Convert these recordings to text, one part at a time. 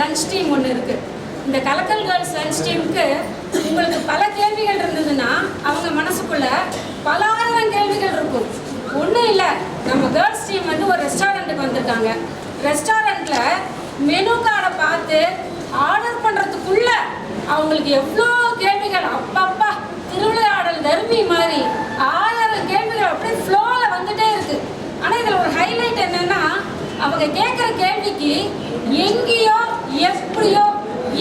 Lunch team ஒன்று இருக்குது இந்த கலக்கல் கேர்ள்ஸ் லஞ்ச் டீமுக்கு உங்களுக்கு பல கேள்விகள் இருந்ததுன்னா அவங்க மனசுக்குள்ள பல ஆயிரம் கேள்விகள் இருக்கும். ஒன்றும் இல்லை. நம்ம கேர்ள்ஸ் டீம் வந்து ஒரு ரெஸ்டாரண்ட்டுக்கு வந்திருக்காங்க. ரெஸ்டாரண்ட்டில் மெனு கார்டை பார்த்து ஆர்டர் பண்ணுறதுக்குள்ள அவங்களுக்கு எவ்வளோ கேள்விகள். அப்பப்பா திருவிளையாடல் தருமி மாதிரி ஆயிரம் கேள்விகள் அப்படியே ஃப்ளோவில் வந்துட்டே இருக்கு ஆனால் இதில் ஒரு ஹைலைட் என்னன்னா அவங்க கேட்குற கேள்விக்கு எங்கேயோ எப்படியோ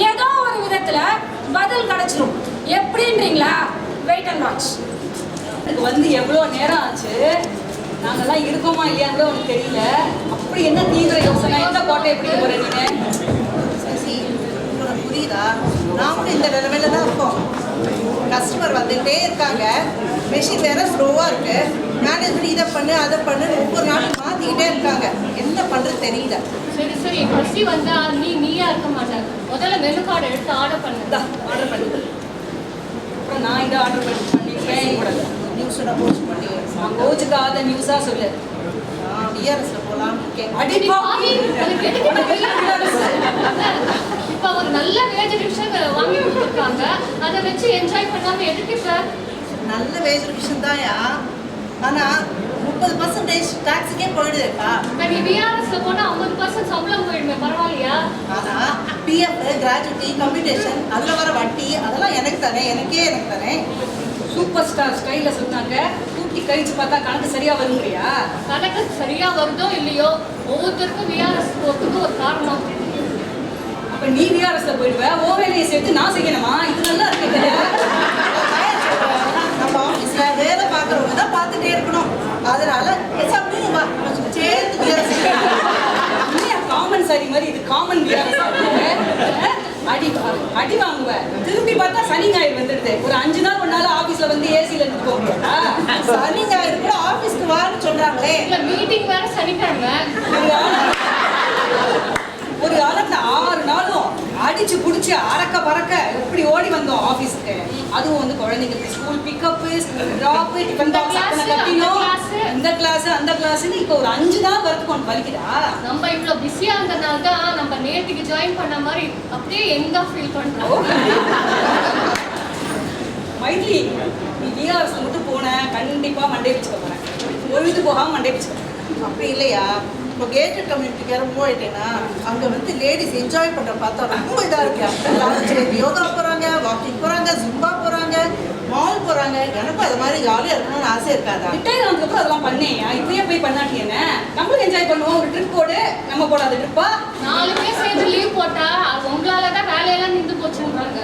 ஏதோ ஒரு விதத்தில் பதில் கிடைச்சிரும். எப்படின்றீங்களா? வெயிட் அண்ட் வாட்ச் எனக்கு வந்து எவ்வளோ நேரம் ஆச்சு? நாங்கெல்லாம் இருக்கோமா இல்லையான்னு கூட உனக்கு தெரியல. அப்படி என்ன தீவிர யோசனை? எந்த கோட்டை எப்படி போகிற நீனு? சசி உனக்கு புரியுதா? நாமளும் இந்த நிலைமையில தான் இருக்கோம். கஸ்டமர் வந்துகிட்டே இருக்காங்க. மெஷின் வேற ஸ்லோவாக இருக்குது மேனேஜர் இதை பண்ணு அதை பண்ணு ஒவ்வொரு நாளும் மாற்றிக்கிட்டே இருக்காங்க. என்ன பண்ணுறது தெரியல. சரி சரி. பசி வந்தா நீ நீயா இருக்க மாட்டாங்க. முதல்ல மெனு கார்டு எடுத்து ஆர்டர் பண்ணு. ஆர்டர் பண்ணு. அப்புறம் நான் இதை ஆர்டர் பண்ணி பண்ணிருக்கேன் கூட நியூஸோட போஸ்ட் பண்ணி நான் கோச்சுக்காத நியூஸாக சொல்லு டிஆர்எஸ்ல இந்த வெயில்? இப்ப ஒரு நல்ல வேஜ் டிஷ்ஷை வாங்கி கொடுத்துருக்காங்க. அதை வச்சு என்ஜாய் பண்ணாம எதுக்கு இப்ப? நல்ல வேஜ் விஷயம் தான்யா. ஆனால் முப்பது பர்சன்டேஜ் டாக்ஸுக்கே போயிடுதுப்பா. நீ விஆர்எஸ்ல போனா ஐம்பது பர்சன்ட் சம்பளம் போயிடுமே பரவாயில்லையா? ஆனால் பிஎஃப் கிராஜுவிட்டி கம்யூட்டேஷன் அதில் வர வட்டி அதெல்லாம் எனக்கு தானே எனக்கே எனக்கு தானே. சூப்பர் ஸ்டார் ஸ்டைலில் சொன்னாங்க. தூக்கி கழிச்சு பார்த்தா கணக்கு சரியா வருங்கிறியா? கணக்கு சரியா வருதோ இல்லையோ ஒவ்வொருத்தருக்கும் விஆர்எஸ் போறதுக்கு ஒரு காரணம். அப்ப நீ விஆர்எஸ்ல போயிடுவ ஓ வேலையை சேர்த்து நான் செய்யணுமா? இது நல்லா இருக்கு நம்ம ஆஃபீஸில் வேலை பார்க்குறவங்க தான் பார்த்துட்டே இருக்கணும் அதனால காமன் சாரி மாதிரி இது காமன் அடி அடி வாங்குவ. திரும்பி பார்த்தா சனி ஞாயிறு வந்துடுது. ஒரு அஞ்சு நாள் நாள் ஆபீஸ்ல வந்து ஏசில போகிறா சனி ஞாயிறு கூட ஆஃபீஸ்க்கு வான்னு சொல்கிறாங்களே இல்ல மீட்டிங் வேற சனிக்கிழமை. ஒரு காலத்துல ஆறு நாளும் அடிச்சு புடிச்சு அறக்க பறக்க எப்படி ஓடி வந்தோம் ஆபீஸ்க்கு அதுவும் வந்து குழந்தைங்களுக்கு school pickup school drop tiffin box கட்டினோம். இந்த கிளாஸ் அந்த கிளாஸ்னு இப்போ ஒரு அஞ்சு நாள் வரதுக்கு உனக்கு வலிக்குதா? நம்ம இவ்வளவு பிஸியா இருந்தனால தான் நம்ம நேற்றுக்கு ஜாயின் பண்ண மாதிரி அப்படியே எங்க ஃபீல் பண்றோம். மைத்லி நீ டிஆர்எஸ்ல மட்டும் போன கண்டிப்பா மண்டே வச்சுக்க போறேன். பொழுது போகாம மண்டே வச்சுக்க அப்படி இல்லையா? இப்போ கேட்டட் கம்யூனிட்டிக்கு மூவ் ஆயிட்டேன்னா அங்கே வந்து லேடிஸ் என்ஜாய் பண்ணுற பார்த்தா ரொம்ப இதாக இருக்கு. யோகா போகிறாங்க வாக்கிங் போகிறாங்க ஜும்பா போகிறாங்க மால் போகிறாங்க எனக்கும் அது மாதிரி ஜாலியாக இருக்கணும்னு ஆசை இருக்காதா? ரிட்டையர் ஆனதுக்கப்புறம் அதெல்லாம் பண்ணேன் இப்பயே போய் பண்ணாட்டி என்ன? நம்மளும் என்ஜாய் பண்ணுவோம். ஒரு ட்ரிப் போடு. நம்ம போடாத ட்ரிப்பா நாலு பேர் சேர்ந்து லீவ் போட்டா அது உங்களால தான் வேலையெல்லாம் நின்று போச்சுன்றாங்க.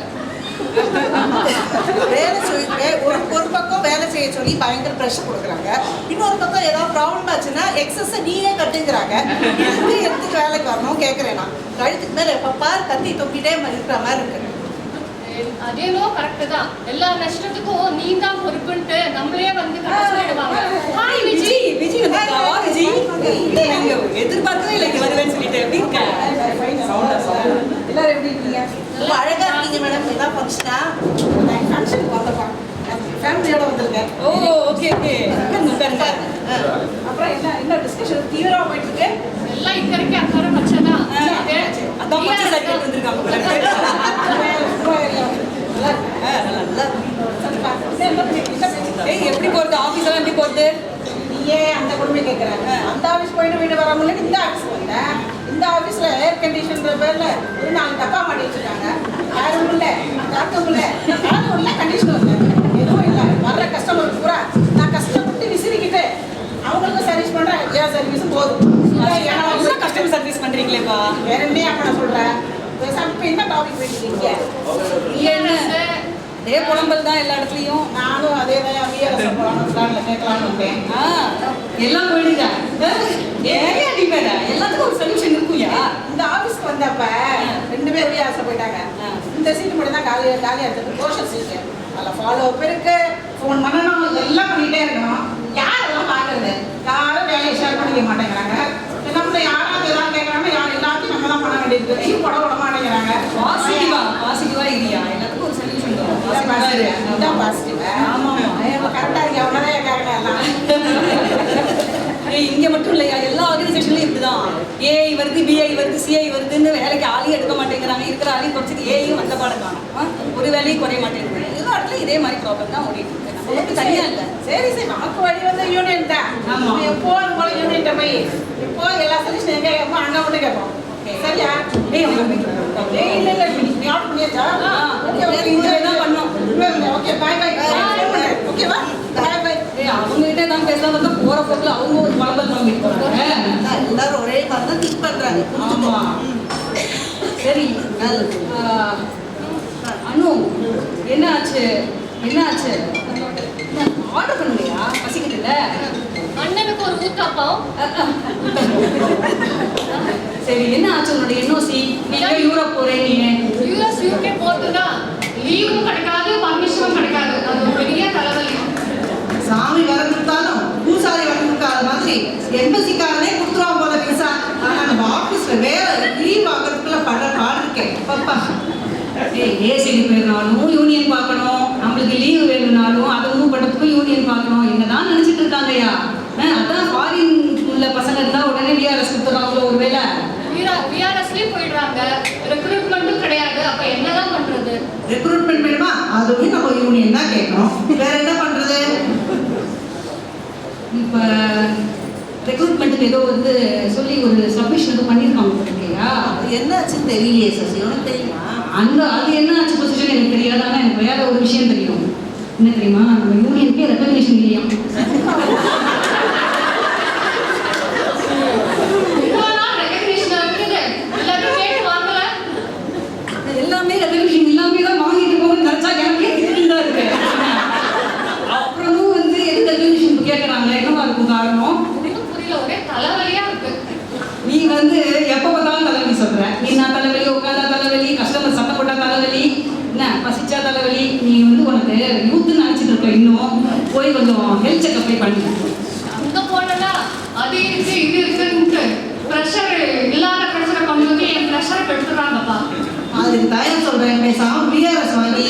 வேலை சொல்லி ஒரு ஒரு பக்கம் வேலை செய்ய சொல்லி பயங்கர ப்ரெஷர் கொடுக்குறாங்க. இன்னொரு பக்கம் ஏதாவது ப்ராப்ளம் ஆச்சுன்னா எக்ஸஸை நீயே கட்டுங்கிறாங்க. இது எடுத்துக்கு வேலைக்கு வரணும்? கேட்குறேன் நான். கழுத்துக்கு மேலே எப்போ பார் கத்தி தொங்கிட்டே இருக்கிற மாதிரி இருக்கு. அதேனோ கரெக்ட் தான். எல்லா நஷ்டத்துக்கும் நீ தான் பொறுப்புன்ட்டு நம்மளே வந்து கட்ட சொல்லிடுவாங்க. ஹாய் விஜி. விஜய் விஜய் வந்து வா விஜய் நீங்க எதிர்பார்க்கவே இல்லை இங்க வருவேன்னு சொல்லிட்டு. எப்படி இருக்க? எல்லாரும் எப்படி இருக்கீங்க? ரொம்ப அழகா இருக்கீங்க மேடம் இதான் ஃபங்க்ஷனா ஃபேமிலியோட வந்திருக்கேன். ஓ ஓகே ஓகே உட்காருங்க. அப்புறம் என்ன என்ன டிஸ்கஷன் தீவிரமா போயிட்டு இருக்கு? எல்லாம் இக்கரைக்கு அக்கறை பச்சைதான் அதான் பச்சை வந்திருக்காங்க போல இருக்கு. ஆ, நல்லா இருக்கு. ஏய் எப்படி போறது ஆபீஸ் எல்லாம் எப்படி போறது நீ ஏன் அந்த கொடுமை கேட்குறாங்க. அந்த ஆஃபீஸ் போயிட்டு வீடு வர முடியல இந்த ஆஃபீஸ் வந்தேன். இந்த ஆஃபீஸில் ஏர் கண்டிஷன்ற பேரில் ஒரு நாலு டப்பா மாட்டி வச்சுருக்காங்க. யாரும் இல்லை யாருக்கும் இல்லை யாரும் இல்லை கண்டிஷன் இல்லை. எதுவும் இல்லை. வர்ற கஸ்டமர் பூரா நான் கஷ்டப்பட்டு விசிறிக்கிட்டு அவங்களுக்கும் சர்வீஸ் பண்ணுறேன் ஏன் சர்வீஸும் போதும். நல்லா கஸ்டமர் சர்வீஸ் பண்றீங்களேப்பா. வேற என்ன அப்ப நான் சொல்கிறேன் இப்போ என்ன டாபிக் இல்லைன்னு அதே புலம்பல் தான் எல்லா இடத்துலயும். நானும் அதே தான் விஆர்எஸ் போகலான்னு கேட்கலான்னு வந்தேன் ஆ, எல்லாம் போயிடுங்க ஏன் அடிப்பேட எல்லாத்துக்கும் ஒரு சொல்யூஷன் இருக்கும்யா இந்த ஆபீஸ்க்கு வந்தப்ப ரெண்டு பேர் வியாசம் போயிட்டாங்க. இந்த சீட்டு மட்டும் தான் காலியா காலியா இருக்குது சோஷியல் சீட்டு அதில் ஃபாலோ அப் இருக்கு. ஃபோன் பண்ணணும். எல்லாம் பண்ணிட்டே இருக்கணும். யாரெல்லாம் பார்க்கறது யாரும் வேலையை ஷேர் பண்ணிக்க மாட்டேங்கிறாங்க. நம்மள யாராவது ஏதாவது கேட்கறாங்க யார் எல்லாத்தையும் நம்ம தான் பண்ண வேண்டியது லீவ் போட விட மாட்டேங்கிறாங்க. பாசிட்டிவா பாசிட்டிவா இல்லையா எல்லாத்துக்கும் ஒரு சொல்யூஷன் இரு இதான் பாசிட்டிவ் ஆமா, எல்லாம். ஏய், இங்க மட்டும் இல்லையா? எல்லா ஆர்கனைசேஷன்லயும் இப்படிதான். ஏஐ வருது பிஐ வருது சிஐ வருதுன்னு வேலைக்கு ஆளே எடுக்க மாட்டாங்க இருக்கிற அழி குறைச்சிக்கு ஏயும் வந்த பாடம் காணும்? ஒரு வேலையும் குறைய மாட்டேங்குது. எல்லா இடத்துலையும் இதே மாதிரி ப்ராப்ளம் தான் ஓடிட்டு இருக்கு. நம்ம மட்டும் தனியா இல்லை. சரி சரி நமக்கு வழி வந்து யூனியன் தான். ஆமா. எப்போ போல போய் இப்போ எல்லா சொல்யூஷன் எங்க கேட்போம் அண்ணா மட்டும் கேட்போம். சரியா? ஏய் இல்ல இல்ல நீ- நீ ஆட் பண்ணியாச்சா? ஆ, ஓகே ஓகே சரி, இங்க தான் பண்ணோம். ஓகே பை பை ஓகேவா பை பை ஏய் அவங்க கிட்ட தான் பேசலாம் வந்து போற போக்குல அவங்க எல்லாரும் ஒரே மாதிரி தான் திங்க் சரி அனு என்ன ஆச்சு? என்ன ஆச்சு? ஆர்டர் பண்ணலையா? பசிக்குதுல்ல? அண்ணனுக்கு ஒரு ஊத்தாப்பம் சரி என்ன ஆச்சு உன்னோட என்ஓசி நீங்க யூரோப் போறேன் நீங்க யூஎஸ் யூகே போட்டுனா லீவும் கிடைக்காது பர்மிஷனும் கிடைக்காது அது ஒரு பெரிய தலைவலி சாமி வரந்துட்டாலும் பூசாரி வரந்துட்டாத மாதிரி எம்பசிக்காரனே கொடுத்துருவான் போல விசா ஆனா நம்ம ஆபீஸ்ல வேற லீவ் ஆகிறதுக்குள்ள படுற பாடு ஏய் ஏசிக்கு போயிருந்தாலும் யூனியன் பார்க்கணும். நம்மளுக்கு லீவு வேணும்னாலும் அதை மூவ் பண்ணுறதுக்கும் யூனியன் பார்க்கணும். என்னதான் நினைச்சிட்டு இருக்காங்கய்யா. ஆ, அதான் ஃபாரின் உள்ள பசங்க இருந்தா உடனே விஆர்எஸ் கொடுத்துறாங்களோ ஒரு வேலை விஆர்எஸ்லயும் போயிடுறாங்க. ரெக்ரூட்மெண்ட்டும் கிடையாது. அப்ப என்னதான் பண்றது? ரெக்ரூட்மெண்ட் வேணுமா? அதுவும் நம்ம யூனியன் தான் கேட்கணும். வேற என்ன பண்றது? இப்போ ரெக்ரூட்மெண்ட்டுக்கு ஏதோ வந்து சொல்லி ஒரு சப்மிஷன் ஏதோ பண்ணியிருக்காங்க. என்னாச்சுன்னு தெரியலையே சசி. உனக்கு தெரியுமா? அந்த அது என்ன ஆச்சு பொசிஷன் எனக்கு தெரியாது? ஆனால் எனக்கு வேற ஒரு விஷயம் தெரியும். என்ன தெரியுமா? நம்ம யூனியனுக்கே ரெக்கக்னிஷன் இல்லையா இவ்வளவு நாள் recognition இருக்குது எல்லாத்தையும் கேட்டு வாங்கல எல்லாமே ரெக்கக்னிஷன் எல்லாமே தான் வாங்கிட்டு போகணும்னு நினச்சா எனக்கே திட்டு தான் இருக்கு அப்புறமும் வந்து எதுக்கு ரெக்கக்னிஷன் கேட்குறாங்க என்னவா இருக்கும் காரணம் ஒண்ணும் புரியல ஒரே தலைவலியா இருக்கு நீ வந்து எப்போ பார்த்தாலும் தலைவலி சொல்ற நீ நான் தலைவலி உட்காந்தா தலைவலி கஸ்டமர் சண்டை போட்டா தலைவலி என்ன பசிச்சா தலைவலி நீ வந்து உனக்கு யூத்துன்னு நினச்சிட்டு இருக்க இன்னும் போய் கொஞ்சம் ஹெல்த் செக்அப் போய் பண்ணி அங்க போனா அது இருக்கு இது இருக்குன்ட்டு ப்ரெஷர் இல்லாத ப்ரெஷரை கொண்டு வந்து என் ப்ரெஷரை கெடுத்துறாங்கப்பா அதுக்கு தயார் சொல்றேன் பேசாம பிஆர்எஸ் வாங்கி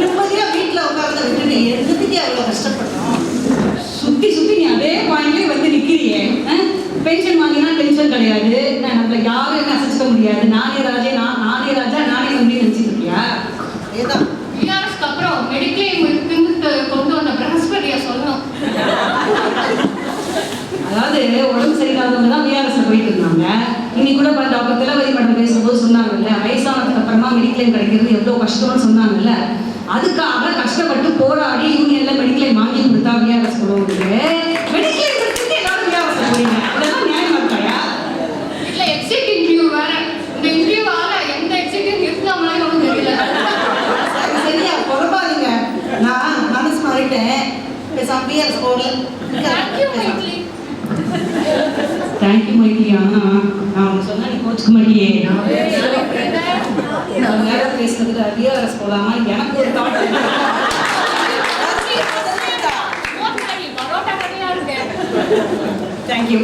நிம்மதியா வீட்டுல உட்கார்ந்து விட்டுட்டு எதுக்கு அவ்வளவு கஷ்டப்படுறோம் சுத்தி சுத்தி நீ அதே பாயிண்ட்லயே வந்து நிக்கிறியே பென்ஷன் வாங்கினா டென்ஷன் கிடையாது என்ன, நம்மள யாரும் என்ன அசைச்சிக்க முடியாது நானே ராஜே நான் நானே ராஜா நானே வந்து நினைச்சிட்டு இருக்கியா ஏதான் விஆர்எஸ்க்கு அப்புறம் மெடிக்ளைம் இருக்குன்னு கொண்டு வந்த பிரகஸ்பதியை சொல்லணும் அதாவது உடம்பு சரியில்லாதவங்க தான் விஆர்எஸ்ல போயிட்டு இருந்தாங்க இன்னைக்கு கூட டாக்டர் திலவதி மேடம் பேசும்போது சொன்னாங்கல்ல வயசானதுக்கு அப்புறமா மெடிக்ளைம் கிடைக்கிறது எவ்வளவு கஷ்டம்னு சொன்னாங்கல்ல. அதுக்காக கஷ்டப்பட்டு போராடி யூனியன்ல மெடிக்ளைம் வாங்கி கொடுத்தா விஆர்எஸ் கொடுவோம் மெடிக்ளைம் எடுத்துட்டு எல்லாரும் விஆர்எஸ் போறீங்க இதெல்லாம் நியாயமா இருக்காயா? இதுல எக்ஸிட் இன்டர்வியூ வேற. இந்த இன்டர்வியூவால எந்த எக்ஸிட்டும் இருந்தாங்களே ஒன்றும் தெரியல. சரி, சரியா நான் மனசு மாறிட்டேன். பேசாம பிஆர்எஸ் போடல தேங்க்யூ மைட்லி தேங்க்யூ மைட்டி ஆனா நான் உனக்கு சொன்னா நீ கோச்சுக்க மாட்டியே. நான் வேற பேசுனதுக்கு விஆர்எஸ் போலாமா? எனக்கு ஒரு தாட் தேங்க்யூ